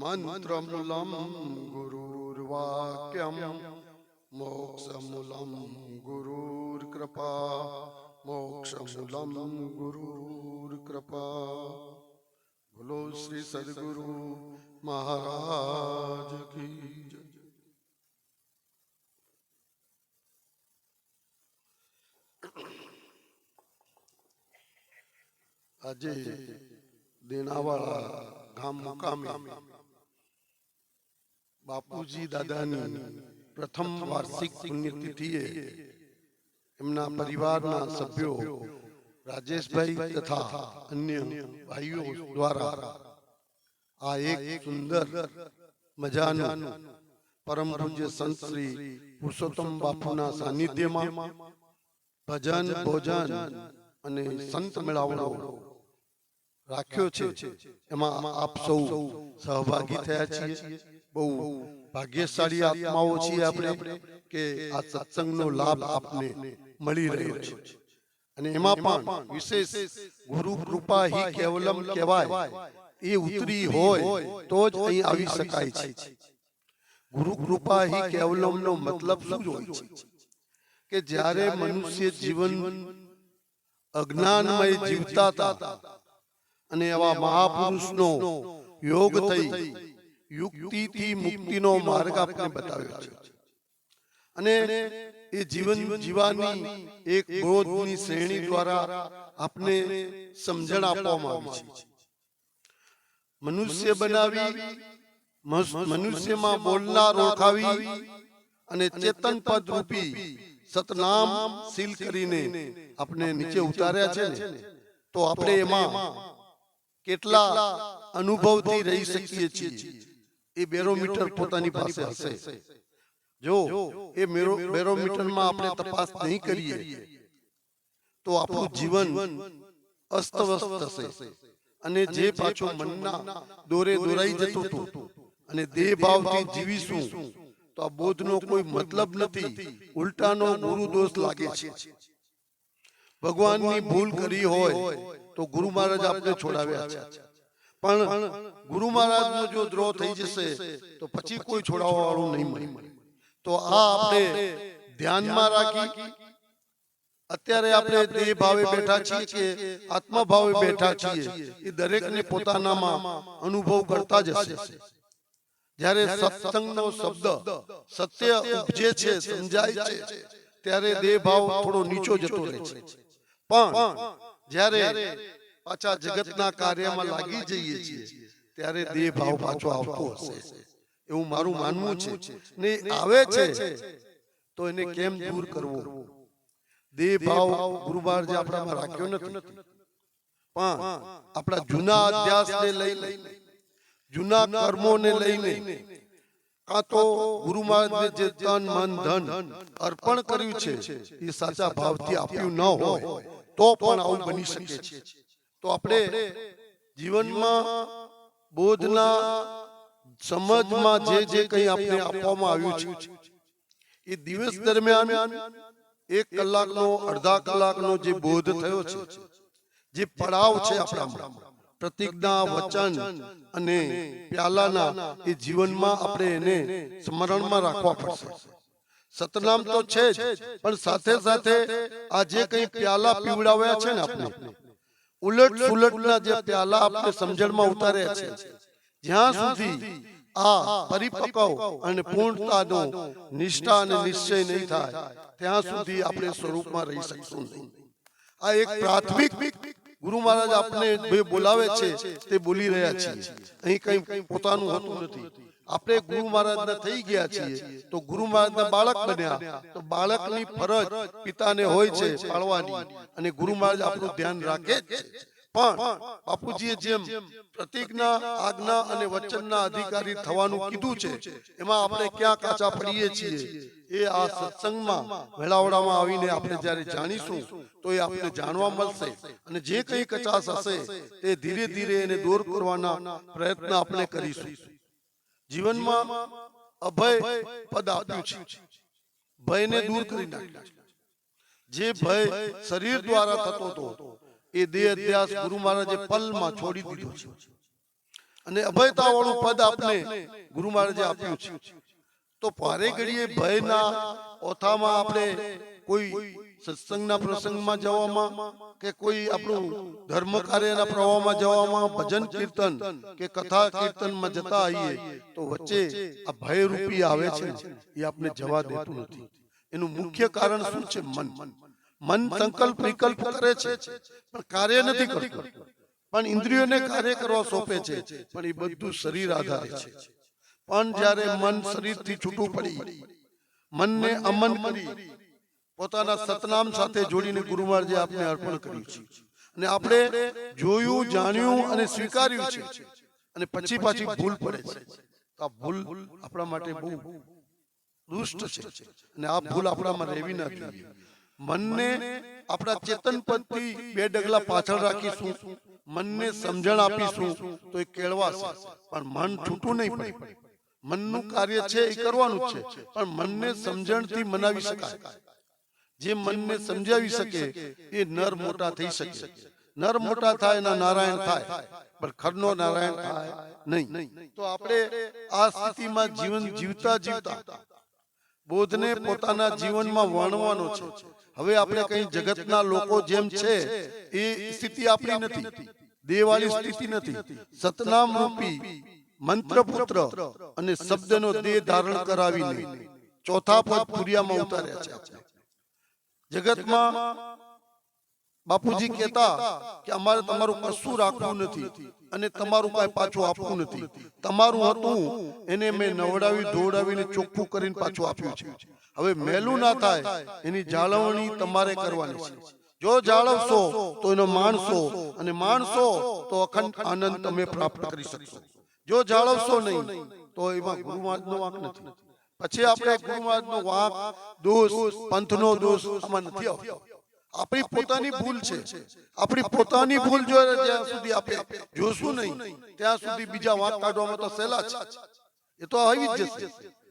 मन्त्रमूलं गुरुर्वाक्यं मोक्षमूलं गुरुर्कृपा मोक्षमूलं गुरुर्कृपा बोलो श्री सद्गुरु महाराज की जय આજે દેણાવાળા ગામ મુકામે બાપુજી દાદાની પ્રથમ વાર્ષિક પુણ્યતિથિએ એમના પરિવારના સભ્યો રાજેશભાઈ તથા અન્ય ભાઈઓ દ્વારા આ એક સુંદર મજાનું પરમ પૂજ્ય સંત શ્રી પુરુષોત્તમ બાપુના સાનિધ્યમાં ભજન, ભોજન અને સંત મેળાવડો રાખ્યો છે. એમાં આપ સૌ સહભાગી થયા છીએ. બહુ ભાગ્યશાળી આત્માઓ છીએ આપણે કે આ સત્સંગનો લાભ આપને મળી રહ્યો છે. અને એમાં પણ વિશેષ ગુરુ કૃપા હિ કેવલમ કહેવાય. એ ઉતરી હોય તો જ અહીં આવી શકાય છે. ગુરુ કૃપા હી કેવલમ નો મતલબ શું હોય છે? કે જ્યારે મનુષ્ય જીવન અજ્ઞાનમય જીવતા હતા અને એવા મહાપુરુષનો યોગ થઈ યુક્તિથી મુક્તિનો માર્ગ આપણે બતાવ્યો છે. અને એ જીવન જીવાની એક બોધની શ્રેણી દ્વારા આપને સમજણ આપવામાં આવી છે. મનુષ્ય બનાવી મનુષ્યમાં બોલનાર ઓળખાવી અને ચેતન પદ રૂપી સતનામ સીલ કરીને આપણે નીચે ઉતાર્યા છે ને. તો આપણે એમાં કેટલા અનુભવથી રહી શકીએ છીએ? એ બેરોમીટર પોતાની પાસે હશે. જો એ બેરોમીટરમાં આપણે તપાસ નહીં કરીએ તો આપણું જીવન અસ્તવ્યસ્ત થશે. અને જે પાછું મનના દોરે દોરાઈ જતું હતું અને દેહ ભાવથી જીવીશું તો આ બોધનો કોઈ મતલબ નથી. ઉલટાનો ગુરુ દોષ લાગે છે. ભગવાનની ભૂલ કરી હોય તો ગુરુ મહારાજ આપણે છોડાવ્યા છે. પણ ગુરુ મહારાજનો જો દ્રોહ થઈ જશે, તો પછી કોઈ છોડાવવા વાળું નહીં મળે. તો આ આપણે ધ્યાનમાં રાખી, અત્યારે આપણે દેહ ભાવે બેઠા છીએ કે આત્મા ભાવે બેઠા છીએ, એ દરેકને પોતાનામાં અનુભવ કરતા જ હશે. જ્યારે સત્સંગનો શબ્દ સત્ય ઉપજે છે, સમજાય છે, ત્યારે દેહ ભાવ થોડો નીચો જતો રહે છે. પણ જ્યારે પાછા જગતના કાર્યમાં લાગી જઈએ છીએ ત્યારે દેહ ભાવ પાછો આવતો હશે. એવું મારું માનવું છે. ને આવે છે. તો એને કેમ દૂર કરવો? દેહ ભાવ ગુરુવાર જે આપણામાં રાખ્યો નથી. પણ આપણા જૂના અધ્યાસને લઈને જૂના કર્મોને લઈને કાં તો ગુરુ મહારાજને જે તન મન ધન અર્પણ કર્યું છે એ સાચા ભાવથી આપ્યું ન હોય તો પણ આવું બની શકે છે. તો આપણે જીવનમાં બોધના સમજમાં જે જે કંઈ આપણે આપવામાં આવ્યું છે, એ દિવસ દરમિયાન એક કલાકનો, અડધા કલાકનો જે બોધ થયો છે, જે પડાવ છે આપણામાં, પ્રતિજ્ઞા, વચન અને પ્યાલાના એ જીવનમાં આપણે એને સ્મરણમાં રાખવા પડશે. સતનામ તો છે જ, પણ સાથે સાથે આ જે કંઈ પ્યાલા પીવડાવ્યા છે ને આપણે ઉલટ સુલટના જે પ્યાલા આપણે સમજણમાં ઉતાર્યા છે. જ્યાં સુધી આ પરિપક્વ અને પૂર્ણતાનો નિષ્ઠા અને નિશ્ચય નહીં થાય ત્યાં સુધી આપણે સ્વરૂપમાં રહી શકશું નહીં. આ એક પ્રાથમિક ગુરુ મહારાજ આપને બોલાવે છે તે બોલી રહ્યા છે અહીં કઈ પોતાનું હોતું નથી. આપણે ગુરુ મહારાજના થઈ ગયા છીએ, તો ગુરુ મહારાજના બાળક બન્યા, તો બાળકની ફરજ પિતાને હોય છે પાળવાની, અને ગુરુ મહારાજ આપણું ધ્યાન રાખે જ છે. પણ બાપુજીએ જેમ પ્રતિજ્ઞા, આજ્ઞા અને વચનના અધિકારી થવાનું કીધું છે, એમાં આપણે ક્યાં કાચા પડીએ છીએ? એ આ સત્સંગમાં વેળાવડામાં આવીને આપણે જ્યારે જાણીશું, તો એ આપણે જાણવા મળશે, અને જે કંઈ કચાશ હશે, તે ધીરે ધીરે એને દૂર કરવાના પ્રયત્ન આપણે કરીશું. જીવનમાં અભય પદ આપ્યું છે. ભયને દૂર કરી નાખ્યું જે ભય શરીર દ્વારા થતો હતો, એ દેહ અધ્યાસ ગુરુ મહારાજે પલમાં છોડી દીધો છે. અને અભયતા વાળું પદ આપને ગુરુ મહારાજે આપ્યું છે. તો પારે ઘડીએ ભયના ઓથામાં આપણે કોઈ સત્સંગના પ્રસંગમાં જવામાં કે કોઈ આપણું ધર્મ કાર્યના પ્રવાહમાં જવામાં ભજન કીર્તન કે કથા કીર્તનમાં જતા આવીએ તો વચ્ચે આ ભય રૂપી આવે છે એ આપણે જવા દેતું નથી. એનું મુખ્ય કારણ શું છે? મન. મન. સંકલ્પ વિકલ્પ કરે છે. પણ કાર્ય નથી કરતું. પણ ઇન્દ્રિયોને કાર્ય કરવા સોંપે છે. પણ એ બધું શરીર આધારે છે. પણ જ્યારે મન શરીરથી છૂટું પડી મનને અમન કરી પોતાના સતનામ સાથે જોડીને ગુરુ મહારાજે આપને અર્પણ કર્યું છે અને આપણે જોયું જાણ્યું અને સ્વીકાર્યું છે. અને પછી પાછી ભૂલ પડે છે. તો આ ભૂલ આપણા માટે બહુ દુષ્ટ છે. અને આ ભૂલ આપણામાં રહેવી ન જોઈએ. મનને આપણા ચેતન પદથી બે ડગલા પાછળ રાખીશું. મનને સમજણ આપીશું તો એ કેળવાશે. પણ મન છૂટું નહીં પડે. મનનું કાર્ય છે એ કરવાનું છે. પણ મનને સમજણથી મનાવી શકાય. જે મનને સમજાવી શકે એ નર મોટા થઈ શકે. નર મોટા થાય ના નારાયણ થાય. પણ ખરનો નારાયણ થાય નહીં. તો આપણે આ સ્થિતિમાં જીવન જીવતા જીવતા બોધને પોતાના જીવનમાં વણવાનો છે. હવે આપણે કઈ જગતના લોકો જેમ છે એ સ્થિતિ આપણી નથી. દેવાળી સ્થિતિ નથી. સતનામ રૂપી મંત્ર પુત્ર અને શબ્દનો દેહ ધારણ કરાવીને ચોથા પદ પુરિયામાં ઉતાર્યા છે. આપણે. જગતમાં બાપુજી કહેતા કે અમારે તમારું કશું રાખવું નથી અને તમારું કાંઈ પાછું આપવું નથી. તમારું હતું એને મેં નવડાવી ધોડાવીને ચોખ્ખું કરીને પાછું આપ્યું છે. હવે મેલું ના થાય. એની જાળવણી તમારે કરવાની છે. જો જાળવશો તો એનો માણસો અને માણસો તો અખંડ આનંદ તમે પ્રાપ્ત કરી શકશો. જો જાળવશો નહીં તો એમાં ગુરુ વાંક નથી. પછી આપણે ગુરુ મહારાજનો વાંક દોષ પંથનો દોષ આમાં નથી આવતો. આપણી પોતાની ભૂલ છે. આપણી પોતાની ભૂલ જો જ્યાં સુધી આપણે જોશું નહીં. ત્યાં સુધી બીજા વાંક કાઢવામાં તો સહેલા છે. એ તો આવી જ જશે.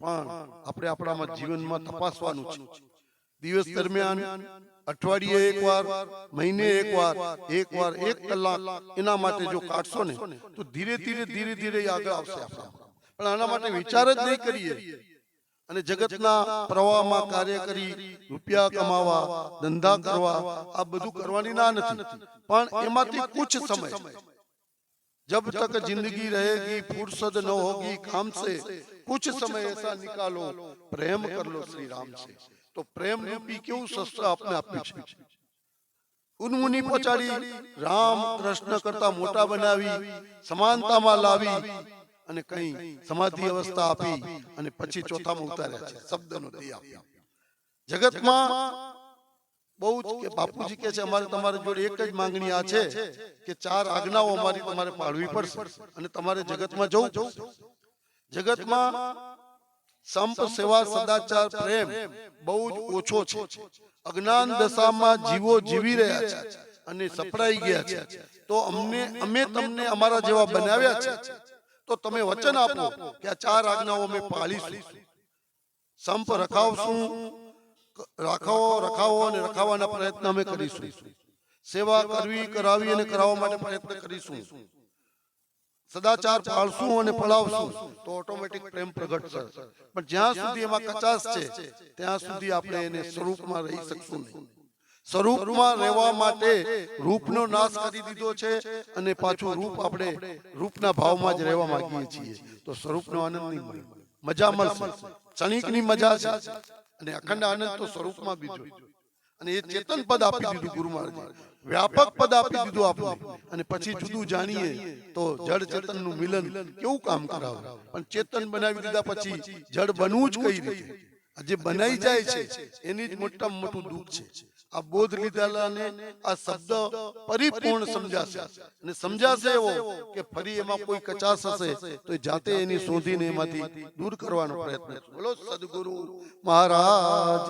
પણ આપણે આપણામાં જીવનમાં તપાસવાનું છે. દિવસ દરમિયાન અઠવાડિયે એકવાર મહિને એકવાર એકવાર એક કલાક એના માટે જો કાઢશો ને તો ધીરે ધીરે ધીરે ધીરે આગળ આવશે આપણા પણ આના માટે વિચાર જ નહીં કરીએ. અને જગતના પ્રવાહમાં કાર્ય કરી રૂપિયા કમાવા ધંધા કરવા આ બધું કરવાની ના નથી પણ એમાંથી કુછ સમય जब तक जिंदगी रहेगी फुर्सत न होगी काम से कुछ समय ऐसा निकालो प्रेम कर लो श्री राम से तो प्रेम रूपी કેવું શસ્ત્ર આપને આપ્યું છે ઉન્મુનિ પહોંચાડી રામ કૃષ્ણ કરતા મોટા બનાવી સમાનતામાં લાવી અને કઈ સમાધિ અવસ્થા આપી અને પછી ચોથામાં ઉતાર્યા છે શબ્દનો દેહ આપ્યો જગતમાં બહુ જ કે બાપુજી કે છે અમારે તમારી જોડે એક જ માંગણી આ છે કે ચાર આજ્ઞાઓ અમારી તમારે પાળવી પડશે અને તમારે જગતમાં જવું જગતમાં સંપ સેવા સદાચાર પ્રેમ બહુ જ ઓછો છે. અજ્ઞાન દશામાં જીવો જીવી રહ્યા છે અને સપડાઈ ગયા છે. તો અમને અમે તમને અમારા જેવા બનાવ્યા છે. તો તમે વચન આપો કે આ ચાર આજ્ઞાઓ અમે પાળીશું. સંપ રખાવશું રાખાવો રખાવો અને રખાવાના પ્રયત્ન અમે કરીશું. સેવા કરવી કરાવી અને કરાવવા માટે પ્રયત્ન કરીશું. સદાચાર પાળશું અને પળાવશું તો ઓટોમેટિક પ્રેમ પ્રગટ થશે. પણ જ્યાં સુધી એમાં કચાશ છે ત્યાં સુધી આપણે એને સ્વરૂપમાં રહી શકશું નહીં. સ્વરૂપમાં રહેવા માટે રૂપનો નાશ કરી દીધો છે અને પાછું રૂપ આપણે રૂપના ભાવમાં જ રહેવા માંગીએ છીએ. તો સ્વરૂપનો આનંદ નહીં મળે મજા મળશે. ક્ષણિકની મજા છે. અને અખંડ આનંદ તો સ્વરૂપમાં બીજો અને એ ચેતન પદ આપી દીધું ગુરુ મહારાજ વ્યાપક પદ આપી દીધું આપણે અને પછી જુદું જાણીએ તો જળ ચેતનનું મિલન કેવું કામ કરાવે? પણ ચેતન બનાવી દીધા પછી જડ બનવું જ કઈ રીતે જે બનાવી જાય છે એની જ મોટામાં મોટું દુઃખ છે આ બોધ લીધેલાને આ શબ્દ પરિપૂર્ણ સમજાશે અને સમજાશે એવો કે ફરી એમાં કોઈ કચાશ હશે તો જાતે એની શોધીને એમાંથી દૂર કરવાનો પ્રયત્ન બોલો, સદગુરુ મહારાજ.